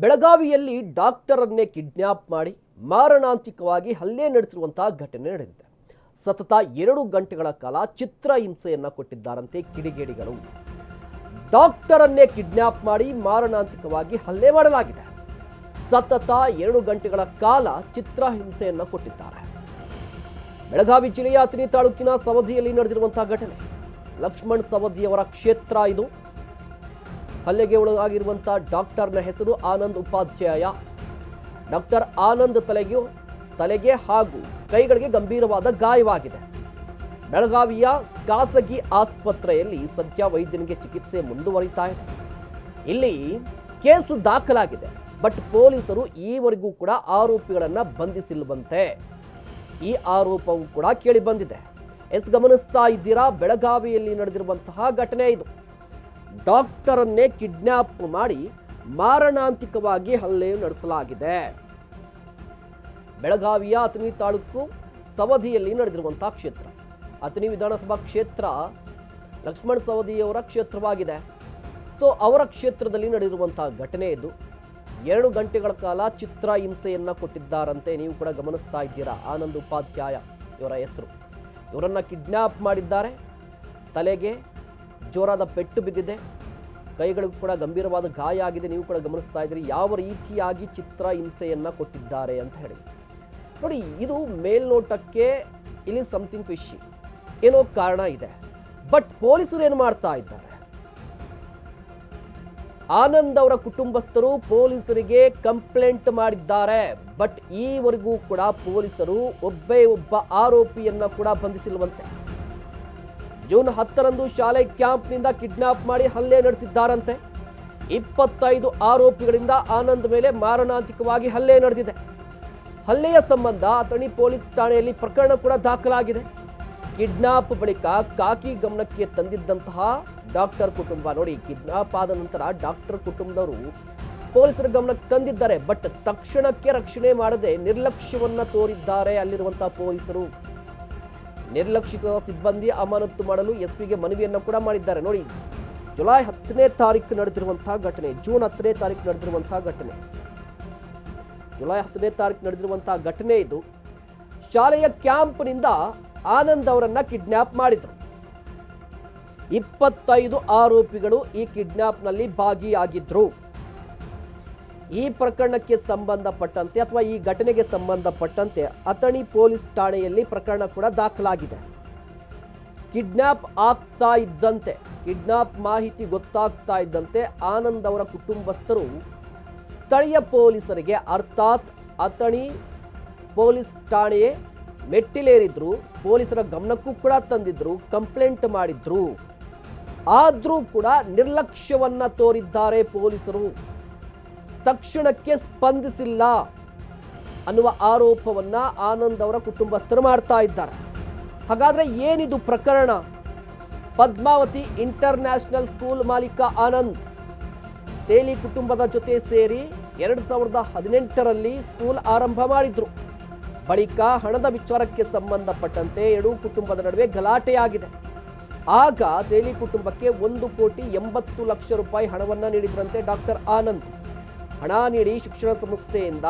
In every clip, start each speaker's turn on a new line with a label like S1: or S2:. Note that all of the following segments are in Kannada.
S1: ಬೆಳಗಾವಿಯಲ್ಲಿ ಡಾಕ್ಟರನ್ನೇ ಕಿಡ್ನ್ಯಾಪ್ ಮಾಡಿ ಮಾರಣಾಂತಿಕವಾಗಿ ಹಲ್ಲೆ ನಡೆಸಿರುವಂತಹ ಘಟನೆ ನಡೆದಿದೆ. ಸತತ ಎರಡು ಗಂಟೆಗಳ ಕಾಲ ಚಿತ್ರ ಹಿಂಸೆಯನ್ನ ಕೊಟ್ಟಿದ್ದಾರಂತೆ ಕಿಡಿಗೇಡಿಗಳು. ಡಾಕ್ಟರನ್ನೇ ಕಿಡ್ನ್ಯಾಪ್ ಮಾಡಿ ಮಾರಣಾಂತಿಕವಾಗಿ ಹಲ್ಲೆ ಮಾಡಲಾಗಿದೆ. ಸತತ ಎರಡು ಗಂಟೆಗಳ ಕಾಲ ಚಿತ್ರ ಹಿಂಸೆಯನ್ನ ಕೊಟ್ಟಿದ್ದಾರೆ. ಬೆಳಗಾವಿ ಜಿಲ್ಲೆಯ ಅತನಿ ತಾಲೂಕಿನ ಸವದಿಯಲ್ಲಿ ನಡೆದಿರುವಂತಹ ಘಟನೆ. ಲಕ್ಷ್ಮಣ್ ಸವದಿಯವರ ಕ್ಷೇತ್ರ ಇದು. ಹಲ್ಲೆಗೆ ಒಳಗಾಗಿರುವಂಥ ಡಾಕ್ಟರ್ನ ಹೆಸರು ಆನಂದ್ ಉಪಾಧ್ಯಾಯ. ಡಾಕ್ಟರ್ ಆನಂದ್ ತಲೆಗೆ ತಲೆಗೆ ಹಾಗೂ ಕೈಗಳಿಗೆ ಗಂಭೀರವಾದ ಗಾಯವಾಗಿದೆ. ಬೆಳಗಾವಿಯ ಖಾಸಗಿ ಆಸ್ಪತ್ರೆಯಲ್ಲಿ ಸದ್ಯ ವೈದ್ಯನಿಗೆ ಚಿಕಿತ್ಸೆ ಮುಂದುವರಿತಾ ಇದೆ. ಇಲ್ಲಿ ಕೇಸ್ ದಾಖಲಾಗಿದೆ, ಬಟ್ ಪೊಲೀಸರು ಈವರೆಗೂ ಕೂಡ ಆರೋಪಿಗಳನ್ನು ಬಂಧಿಸಿಲ್ವಂತೆ. ಈ ಆರೋಪವು ಕೂಡ ಕೇಳಿ ಬಂದಿದೆ. ಎಸ್ ಗಮನಿಸ್ತಾ ಇದ್ದೀರಾ, ಬೆಳಗಾವಿಯಲ್ಲಿ ನಡೆದಿರುವಂತಹ ಘಟನೆ ಇದು. ಡಾಕ್ಟರನ್ನೇ ಕಿಡ್ನ್ಯಾಪ್ ಮಾಡಿ ಮಾರಣಾಂತಿಕವಾಗಿ ಹಲ್ಲೆ ನಡೆಸಲಾಗಿದೆ. ಬೆಳಗಾವಿಯ ಅತನಿ ತಾಲೂಕು ಸವದಿಯಲ್ಲಿ ನಡೆದಿರುವಂತಹ ಕ್ಷೇತ್ರ. ಅತನಿ ವಿಧಾನಸಭಾ ಕ್ಷೇತ್ರ ಲಕ್ಷ್ಮಣ್ ಸವದಿಯವರ ಕ್ಷೇತ್ರವಾಗಿದೆ. ಸೊ, ಅವರ ಕ್ಷೇತ್ರದಲ್ಲಿ ನಡೆದಿರುವಂತಹ ಘಟನೆ ಇದು. ಎರಡು ಗಂಟೆಗಳ ಕಾಲ ಚಿತ್ರ ಹಿಂಸೆಯನ್ನು ಕೊಟ್ಟಿದ್ದಾರಂತೆ ನೀವು ಕೂಡ ಗಮನಿಸ್ತಾ ಇದ್ದೀರಾ? ಆನಂದ್ ಉಪಾಧ್ಯಾಯ ಇವರ ಹೆಸರು. ಇವರನ್ನು ಕಿಡ್ನ್ಯಾಪ್ ಮಾಡಿದ್ದಾರೆ. ತಲೆಗೆ ಜೋರಾದ ಪೆಟ್ಟು ಬಿದ್ದಿದೆ. ಕೈಗಳಿಗೂ ಕೂಡ ಗಂಭೀರವಾದ ಗಾಯ ಆಗಿದೆ. ನೀವು ಕೂಡ ಗಮನಿಸ್ತಾ ಇದ್ದೀರಿ. ಯಾವ ರೀತಿಯಾಗಿ ಚಿತ್ರ ಹಿಂಸೆಯನ್ನು ಕೊಟ್ಟಿದ್ದಾರೆ ಅಂತ ಹೇಳಿ. ನೋಡಿ, ಇದು ಮೇಲ್ನೋಟಕ್ಕೆ ಇಲ್ಲಿ ಸಮಥಿಂಗ್ ಫಿಶಿ ಏನೋ ಕಾರಣ ಇದೆ. ಬಟ್ ಪೊಲೀಸರು ಏನು ಮಾಡ್ತಾ ಇದ್ದಾರೆ? ಆನಂದ್ ಅವರ ಕುಟುಂಬಸ್ಥರು ಪೊಲೀಸರಿಗೆ ಕಂಪ್ಲೇಂಟ್ ಮಾಡಿದ್ದಾರೆ. ಬಟ್ ಈವರೆಗೂ ಕೂಡ ಪೊಲೀಸರು ಒಬ್ಬೇ ಒಬ್ಬ ಆರೋಪಿಯನ್ನು ಕೂಡ ಬಂಧಿಸಿಲ್ವಂತೆ. ಜೂನ್ ಹತ್ತರಂದು ಶಾಲೆ ಕ್ಯಾಂಪ್ನಿಂದ ಕಿಡ್ನಾಪ್ ಮಾಡಿ ಹಲ್ಲೆ ನಡೆಸಿದ್ದಾರಂತೆ. ಇಪ್ಪತ್ತೈದು ಆರೋಪಿಗಳಿಂದ ಆನಂದ್ ಮೇಲೆ ಮಾರಣಾಂತಿಕವಾಗಿ ಹಲ್ಲೆ ನಡೆದಿದೆ. ಹಲ್ಲೆಯ ಸಂಬಂಧ ಅಥಣಿ ಪೊಲೀಸ್ ಠಾಣೆಯಲ್ಲಿ ಪ್ರಕರಣ ಕೂಡ ದಾಖಲಾಗಿದೆ. ಕಿಡ್ನಾಪ್ ಬಳಿಕ ಕಾಕಿ ಗಮನಕ್ಕೆ ತಂದಿದ್ದಂತಹ ಡಾಕ್ಟರ್ ಕುಟುಂಬ ನೋಡಿ, ಕಿಡ್ನಾಪ್ ಆದ ನಂತರ ಡಾಕ್ಟರ್ ಕುಟುಂಬದವರು ಪೊಲೀಸರ ಗಮನಕ್ಕೆ ತಂದಿದ್ದಾರೆ, ಬಟ್ ತಕ್ಷಣಕ್ಕೆ ರಕ್ಷಣೆ ಮಾಡದೆ ನಿರ್ಲಕ್ಷ್ಯವನ್ನು ತೋರಿದ್ದಾರೆ ಅಲ್ಲಿರುವಂತಹ ಪೊಲೀಸರು. ನಿರ್ಲಕ್ಷಿತ ಸಿಬ್ಬಂದಿ ಅಮಾನತು ಮಾಡಲು ಎಸ್ಪಿಗೆ ಮನವಿಯನ್ನು ಕೂಡ ಮಾಡಿದ್ದಾರೆ. ನೋಡಿ, ಜುಲೈ ಹತ್ತನೇ ತಾರೀಕು ನಡೆದಿರುವಂತಹ ಘಟನೆ, ಜೂನ್ ಹತ್ತನೇ ತಾರೀಕು ನಡೆದಿರುವಂತಹ ಘಟನೆ. ಜುಲೈ ಹತ್ತನೇ ತಾರೀಕು ನಡೆದಿರುವಂತಹ ಘಟನೆ ಇದು. ಶಾಲೆಯ ಕ್ಯಾಂಪ್ನಿಂದ ಆನಂದ್ ಅವರನ್ನ ಕಿಡ್ನ್ಯಾಪ್ ಮಾಡಿದ್ರು. ಇಪ್ಪತ್ತೈದು ಆರೋಪಿಗಳು ಈ ಕಿಡ್ನ್ಯಾಪ್ನಲ್ಲಿ ಭಾಗಿಯಾಗಿದ್ರು. ಈ ಪ್ರಕರಣಕ್ಕೆ ಸಂಬಂಧಪಟ್ಟಂತೆ ಅಥವಾ ಈ ಘಟನೆಗೆ ಸಂಬಂಧಪಟ್ಟಂತೆ ಅಥಣಿ ಪೊಲೀಸ್ ಠಾಣೆಯಲ್ಲಿ ಪ್ರಕರಣ ಕೂಡ ದಾಖಲಾಗಿದೆ. ಕಿಡ್ನಾಪ್ ಆಗ್ತಾ ಇದ್ದಂತೆ, ಕಿಡ್ನಾಪ್ ಮಾಹಿತಿ ಗೊತ್ತಾಗ್ತಾ ಇದ್ದಂತೆ ಆನಂದ್ ಅವರ ಕುಟುಂಬಸ್ಥರು ಸ್ಥಳೀಯ ಪೊಲೀಸರಿಗೆ ಅರ್ಥಾತ್ ಅಥಣಿ ಪೊಲೀಸ್ ಠಾಣೆಯೇ ಮೆಟ್ಟಿಲೇರಿದ್ರು, ಪೊಲೀಸರ ಗಮನಕ್ಕೂ ಕೂಡ ತಂದಿದ್ರು, ಕಂಪ್ಲೇಂಟ್ ಮಾಡಿದ್ರು. ಆದರೂ ಕೂಡ ನಿರ್ಲಕ್ಷ್ಯವನ್ನ ತೋರಿದ್ದಾರೆ ಪೊಲೀಸರು. ತಕ್ಷಣಕ್ಕೆ ಸ್ಪಂದಿಸಿಲ್ಲ ಅನ್ನುವ ಆರೋಪವನ್ನ ಆನಂದ್ ಅವರ ಕುಟುಂಬಸ್ಥರು ಮಾಡ್ತಾ ಇದ್ದಾರೆ. ಹಾಗಾದ್ರೆ ಏನಿದು ಪ್ರಕರಣ? ಪದ್ಮಾವತಿ ಇಂಟರ್ನ್ಯಾಷನಲ್ ಸ್ಕೂಲ್ ಮಾಲೀಕ ಆನಂದ್ ತೇಲಿ ಕುಟುಂಬದ ಜೊತೆ ಸೇರಿ ಎರಡು ಸಾವಿರದ ಹದಿನೆಂಟರಲ್ಲಿ ಸ್ಕೂಲ್ ಆರಂಭ ಮಾಡಿದ್ರು. ಬಳಿಕ ಹಣದ ವಿಚಾರಕ್ಕೆ ಸಂಬಂಧಪಟ್ಟಂತೆ ಎರಡೂ ಕುಟುಂಬದ ನಡುವೆ ಗಲಾಟೆಯಾಗಿದೆ. ಆಗ ತೇಲಿ ಕುಟುಂಬಕ್ಕೆ ಒಂದು ಕೋಟಿ ಎಂಬತ್ತು ಲಕ್ಷ ರೂಪಾಯಿ ಹಣವನ್ನು ನೀಡಿದ್ರಂತೆ ಡಾಕ್ಟರ್ ಆನಂದ್. ಹಣ ನೀಡಿ ಶಿಕ್ಷಣ ಸಂಸ್ಥೆಯಿಂದ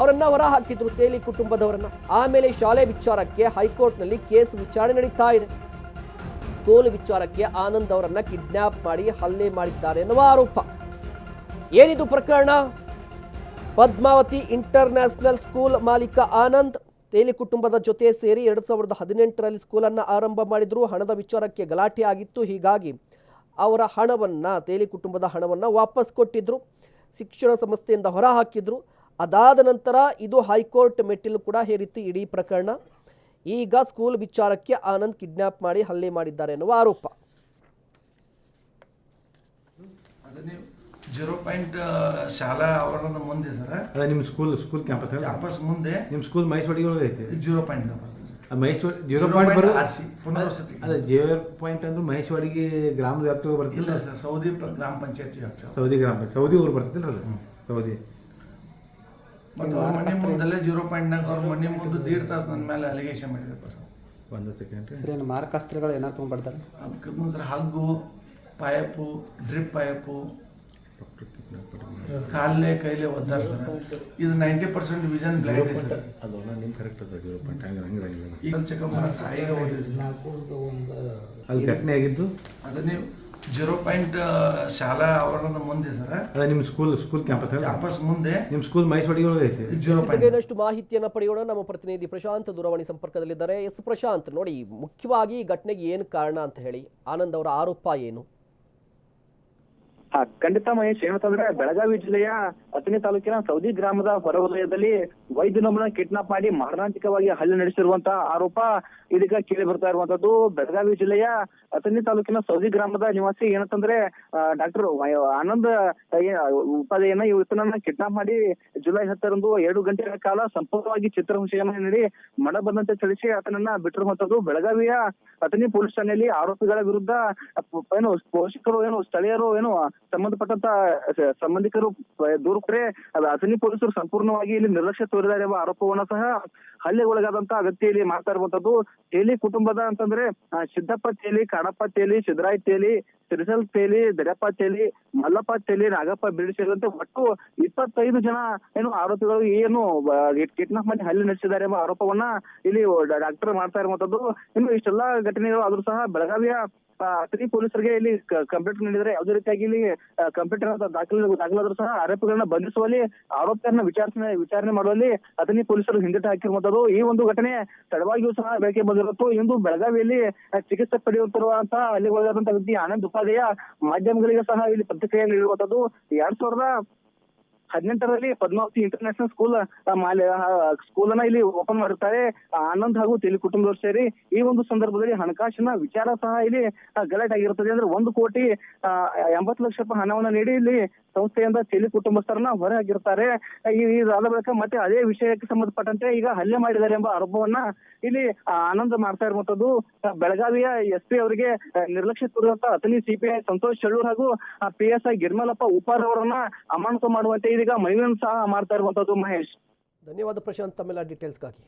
S1: ಅವರನ್ನು ಹೊರ ಹಾಕಿದ್ರು ತೇಲಿ ಕುಟುಂಬದವರನ್ನು. ಆಮೇಲೆ ಶಾಲೆ ವಿಚಾರಕ್ಕೆ ಹೈಕೋರ್ಟ್ನಲ್ಲಿ ಕೇಸ್ ವಿಚಾರಣೆ ನಡೀತಾ ಇದೆ. ಸ್ಕೂಲ್ ವಿಚಾರಕ್ಕೆ ಆನಂದ್ ಅವರನ್ನು ಕಿಡ್ನ್ಯಾಪ್ ಮಾಡಿ ಹಲ್ಲೆ ಮಾಡಿದ್ದಾರೆ ಎನ್ನುವ ಆರೋಪ. ಏನಿದು ಪ್ರಕರಣ? ಪದ್ಮಾವತಿ ಇಂಟರ್ನ್ಯಾಷನಲ್ ಸ್ಕೂಲ್ ಮಾಲೀಕ ಆನಂದ್ ತೇಲಿ ಕುಟುಂಬದ ಜೊತೆ ಸೇರಿ ಎರಡು ಸಾವಿರದ ಹದಿನೆಂಟರಲ್ಲಿ ಸ್ಕೂಲನ್ನು ಆರಂಭ ಮಾಡಿದ್ರು. ಹಣದ ವಿಚಾರಕ್ಕೆ ಗಲಾಟೆ ಆಗಿತ್ತು ಹೀಗಾಗಿ ಅವರ ಹಣವನ್ನು ತೇಲಿ ಕುಟುಂಬದ ಹಣವನ್ನು ವಾಪಸ್ ಕೊಟ್ಟಿದ್ದರು ಶಿಕ್ಷಣ ಸಂಸ್ಥೆಯಿಂದ ಹೊರ ಹಾಕಿದ್ರು ಅದಾದ ನಂತರ ಇದು ಹೈಕೋರ್ಟ್ ಮೆಟ್ಟಿಲು ಕೂಡ ಹೇರಿತ್ತು ಇಡೀ ಪ್ರಕರಣ. ಈಗ ಸ್ಕೂಲ್ ವಿಚಾರಕ್ಕೆ ಆನಂದ್ ಕಿಡ್ನ್ಯಾಪ್ ಮಾಡಿ ಹಲ್ಲೆ ಮಾಡಿದ್ದಾರೆ ಎನ್ನುವ ಆರೋಪ.
S2: ಜೀರೋ ಪಾಯಿಂಟ್ ಶಾಲಾ ಆವರಣದ ಮುಂದೆ ಸರ್.
S3: ನಿಮ್ಮ ಸ್ಕೂಲ್ ಸ್ಕೂಲ್ ಕ್ಯಾಂಪಸ್
S2: ಕ್ಯಾಂಪಸ್ ಮುಂದೆ.
S3: ನಿಮ್ಮ ಸ್ಕೂಲ್ ಮೈಸೂರಿಗೆ ಐತೆ ಐತಿ
S2: ಜೀರೋ ಪಾಯಿಂಟ್
S3: ಆ ಮಹೇಶ್ವರಿ ಜೀರೋ ಪಾಯಿಂಟ್ ಬರೋ
S2: ಪುನರ್ವಸತಿ.
S3: ಅದ ಜೀರೋ ಪಾಯಿಂಟ್ ಅಂದ್ರೆ ಮಹೇಶ್ವರಿಗೆ ಗ್ರಾಮ ವ್ಯಾಪ್ತಿಗೆ ಬರ್ತಿಲ್ಲ
S2: ಸರ್ ಸೌದಿ ಗ್ರಾಮ ಪಂಚಾಯತಿ ವ್ಯಾಪ್ತಿ.
S3: ಸೌದಿ ಗ್ರಾಮ ಸೌದಿ ಊರು ಬರ್ತಿಲ್ಲ ಅದು? ಸೌದಿ.
S2: ಮತ್ತು ಅವ್ರ ಮನೆ ಮುಂದಲ್ಲೇ ಜೀರೋ ಪಾಯಿಂಟ್ನಾಗ ಅವ್ರ ಮನೆ ಮುಂದೆ ದೀಡ್ ತಾಸು ನನ್ನ ಮೇಲೆ ಅಲಿಗೇಷನ್ ಮಾಡಿದ್ರು
S3: ಒಂದು ಸೆಕೆಂಡ್
S4: ಸರ್ ಏನು ಮಾರಕಾಸ್ತ್ರಗಳು ಏನಾರು ತೊಗೊಂಡ್ಬರ್ತಾರೆ?
S2: ಅದಕ್ಕೆ ಸರ್ ಹಗ್ಗು ಪೈಪು ಡ್ರಿಪ್ ಪೈಪು
S3: ಡಾಕ್ಟರ್
S2: ಕಾಲೇ ಕೈಲೇ ಒದ್ದಾರ ಸರ್ ಇದು ನೈಂಟಿ ಪರ್ಸೆಂಟ್ ವಿಷನ್ ಬ್ಲೈಂಡ್ ಇದೆ ಸರ್.
S3: ಅದು ನಿಮ್ಮ ಕರೆಕ್ಟ್ ಅದ ಜೀರೋ ಪಾಯಿಂಟ್ ಹಂಗೆ ಹಂಗಿರಂಗಿಲ್ಲ
S2: ಈಗ ಚೆಕಪ್ ಮಾಡಕ್ಕೆ ಓದಿದ್ವಿ
S3: ಅಲ್ಲಿ ಘಟನೆ ಆಗಿದ್ದು?
S2: ಅದು ನೀವು ಜೀರೋ ಪಾಯಿಂಟ್ ಶಾಲಾ ಆವರಣದ ಮುಂದೆ ಸರ್.
S3: ಅದ ನಿಮ್ಮ ಸ್ಕೂಲ್ ಸ್ಕೂಲ್ ಕ್ಯಾಂಪಸ್
S2: ಕ್ಯಾಂಪಸ್ ಮುಂದೆ.
S3: ನಿಮ್ಮ ಸ್ಕೂಲ್ ಮೈಸೂರಿಗೆ ಒಳಗೆ ಐತಿ
S2: ಜೀರೋ ಪಾಯಿಂಟ್
S1: ಇನ್ನಷ್ಟು ಪಡೆಯೋಣ. ನಮ್ಮ ಪ್ರತಿನಿಧಿ ಪ್ರಶಾಂತ್ ದೂರವಾಣಿ ಸಂಪರ್ಕದಲ್ಲಿದ್ದಾರೆ. ಎಸ್ ಪ್ರಶಾಂತ್ ನೋಡಿ ಮುಖ್ಯವಾಗಿ ಈ ಘಟನೆಗೆ ಏನು ಕಾರಣ ಅಂತ ಹೇಳಿ. ಆನಂದ್ ಅವರ ಆರೋಪ ಏನು?
S4: ಹಾ ಖಂಡಿತ ಮಹೇಶ್ ಏನಂತಂದ್ರೆ ಬೆಳಗಾವಿ ಜಿಲ್ಲೆಯ ಅಥಣಿ ತಾಲೂಕಿನ ಸೌದಿ ಗ್ರಾಮದ ಹೊರವಲಯದಲ್ಲಿ ವೈದ್ಯನೊಬ್ಬನ ಕಿಡ್ನಾಪ್ ಮಾಡಿ ಮಾರಣಾಂತಿಕವಾಗಿ ಹಲ್ಲೆ ನಡೆಸಿರುವಂತಹ ಆರೋಪ ಇದೀಗ ಕೇಳಿ ಬರ್ತಾ ಇರುವಂತದ್ದು. ಬೆಳಗಾವಿ ಜಿಲ್ಲೆಯ ಅಥಣಿ ತಾಲೂಕಿನ ಸೌದಿ ಗ್ರಾಮದ ನಿವಾಸಿ ಏನಂತಂದ್ರೆ ಡಾಕ್ಟರ್ ಆನಂದ್ ಉಪಾಧ್ಯಾಯನ ಇವತ್ತನ್ನ ಕಿಡ್ನಾಪ್ ಮಾಡಿ ಜುಲೈ ಹತ್ತರಂದು ಎರಡು ಗಂಟೆಗಳ ಕಾಲ ಸಂಪೂರ್ಣವಾಗಿ ಚಿತ್ರಹಿಂಸೆಯನ್ನ ನೀಡಿ ಮಡ ಬಂದಂತೆ ತಿಳಿಸಿ ಆತನನ್ನ ಬಿಟ್ಟಿರುವಂತದ್ದು. ಬೆಳಗಾವಿಯ ಅಥಣಿ ಪೊಲೀಸ್ ಠಾಣೆಯಲ್ಲಿ ಆರೋಪಿಗಳ ವಿರುದ್ಧ ಏನು ಪೋಷಕರು ಏನು ಸ್ಥಳೀಯರು ಏನು ಸಂಬಂಧಪಟ್ಟಂತ ಸಂಬಂಧಿಕರು ದೂರು ಅದು ಅಥಣಿ ಪೊಲೀಸರು ಸಂಪೂರ್ಣವಾಗಿ ಇಲ್ಲಿ ನಿರ್ಲಕ್ಷ್ಯ ತೋರಿದ್ದಾರೆ ಎಂಬ ಆರೋಪವನ್ನ ಸಹ ಹಲ್ಲೆಗೊಳಗಾದಂತಹ ವ್ಯಕ್ತಿ ಇಲ್ಲಿ ಮಾಡ್ತಾ ಇರುವಂತದ್ದು ತೇಲಿ ಕುಟುಂಬದ ಅಂತಂದ್ರೆ ಸಿದ್ದಪ್ಪ ತೇಲಿ ಕಾಡಪ್ಪ ತೇಲಿ, ಸಿದ್ದರಾಯ್ ತೇಲಿ, ಸಿರಿಸಲ್ ತೇಲಿ ದಡಪ್ಪ ತೇಲಿ, ಮಲ್ಲಪ್ಪ ತೇಲಿ, ನಾಗಪ್ಪ ಬಿಡಿ ಸೇರಿದಂತೆ ಒಟ್ಟು ಇಪ್ಪತ್ತೈದು ಜನ ಏನು ಆರೋಪಿಗಳು ಏನು ಕಿಡ್ನಾಪ್ ಮಾಡಿ ಹಲ್ಲೆ ನಡೆಸಿದ್ದಾರೆ ಎಂಬ ಆರೋಪವನ್ನ ಇಲ್ಲಿ ಡಾಕ್ಟರ್ ಮಾಡ್ತಾ ಇರುವಂತದ್ದು ಇನ್ನು ಇಷ್ಟೆಲ್ಲಾ ಘಟನೆಗಳು ಆದ್ರೂ ಸಹ ಬೆಳಗಾವಿಯ ಅಥಣಿ ಪೊಲೀಸರಿಗೆ ಇಲ್ಲಿ ಕಂಪ್ಯೂಟರ್ ನೀಡಿದ್ರೆ ಯಾವುದೇ ರೀತಿಯಾಗಿ ಇಲ್ಲಿ ಕಂಪ್ಯೂಟರ್ ದಾಖಲೆ ದಾಖಲಾದ್ರೂ ಸಹ ಆರೋಪಿಗಳನ್ನ ಬಂಧಿಸುವಲ್ಲಿ ಆರೋಪಿಯನ್ನ ವಿಚಾರಣೆ ವಿಚಾರಣೆ ಮಾಡುವಲ್ಲಿ ಅಥಣಿ ಪೊಲೀಸರು ಹಿಂದೆಟ ಹಾಕಿರುವಂತದ್ದು. ಈ ಒಂದು ಘಟನೆ ತಡವಾಗಿಯೂ ಸಹ ಬೆಳಕಿಗೆ ಬಂದಿರುತ್ತು. ಇಂದು ಬೆಳಗಾವಿಯಲ್ಲಿ ಚಿಕಿತ್ಸೆ ಪಡೆಯುತ್ತಿರುವಂತಹ ಹಳ್ಳಿಗೊಳಗಾದಂತಹ ವ್ಯಕ್ತಿ ಆನಂದ್ ಉಪಾಧ್ಯಾಯ. ಮಾಧ್ಯಮಗಳಿಗೆ ಸಹ ಇಲ್ಲಿ ಪ್ರತಿಕ್ರಿಯೆ ನೀಡಿರುವಂತದ್ದು. ಎರಡ್ ಸಾವಿರದ ಹದಿನೆಂಟರಲ್ಲಿ ಪದ್ಮಾವತಿ ಇಂಟರ್ನ್ಯಾಷನಲ್ ಸ್ಕೂಲ್ ಮಾಲೆ ಸ್ಕೂಲ್ ಅನ್ನ ಇಲ್ಲಿ ಓಪನ್ ಮಾಡಿರ್ತಾರೆ ಆನಂದ ಹಾಗೂ ತೆಲಿ ಕುಟುಂಬದವರು ಸೇರಿ ಈ ಒಂದು ಸಂದರ್ಭದಲ್ಲಿ ಹಣಕಾಸಿನ ವಿಚಾರ ಸಹ ಇಲ್ಲಿ ಗಲಾಟೆ ಆಗಿರುತ್ತದೆ. ಅಂದ್ರೆ ಒಂದು ಕೋಟಿ ಎಂಬತ್ತು ಲಕ್ಷ ರೂಪಾಯಿ ಹಣವನ್ನ ನೀಡಿ ಇಲ್ಲಿ ಸಂಸ್ಥೆಯಿಂದ ತೆಲಿ ಕುಟುಂಬಸ್ಥರನ್ನ ಹೊರ ಹಾಕಿರ್ತಾರೆ ಇದಾದ ಬಳಿಕ ಮತ್ತೆ ಅದೇ ವಿಷಯಕ್ಕೆ ಸಂಬಂಧಪಟ್ಟಂತೆ ಈಗ ಹಲ್ಲೆ ಮಾಡಿದ್ದಾರೆ ಎಂಬ ಆರೋಪವನ್ನ ಇಲ್ಲಿ ಆನಂದ್ ಮಾಡ್ತಾ ಇರುವಂತದ್ದು. ಬೆಳಗಾವಿಯ ಎಸ್ ಪಿ ಅವರಿಗೆ ನಿರ್ಲಕ್ಷ್ಯ ತೋರಿದಂತ ಅತನಿ ಸಿಪಿಐ ಸಂತೋಷ್ ಚಳ್ಳೂರ್ ಹಾಗೂ P S I Girmalappa Upar ಅವರನ್ನ ಅಮಾನತು ಮಾಡುವಂತೆ ಇದೀಗ ಮೈನನ್ ಸಹ ಮಾಡ್ತಾ ಇರುವಂತದ್ದು ಮಹೇಶ್.
S1: ಧನ್ಯವಾದ ಪ್ರಶಾಂತ್ ತಮ್ಮೆಲ್ಲ ಡೀಟೇಲ್ಸ್ಗಾಗಿ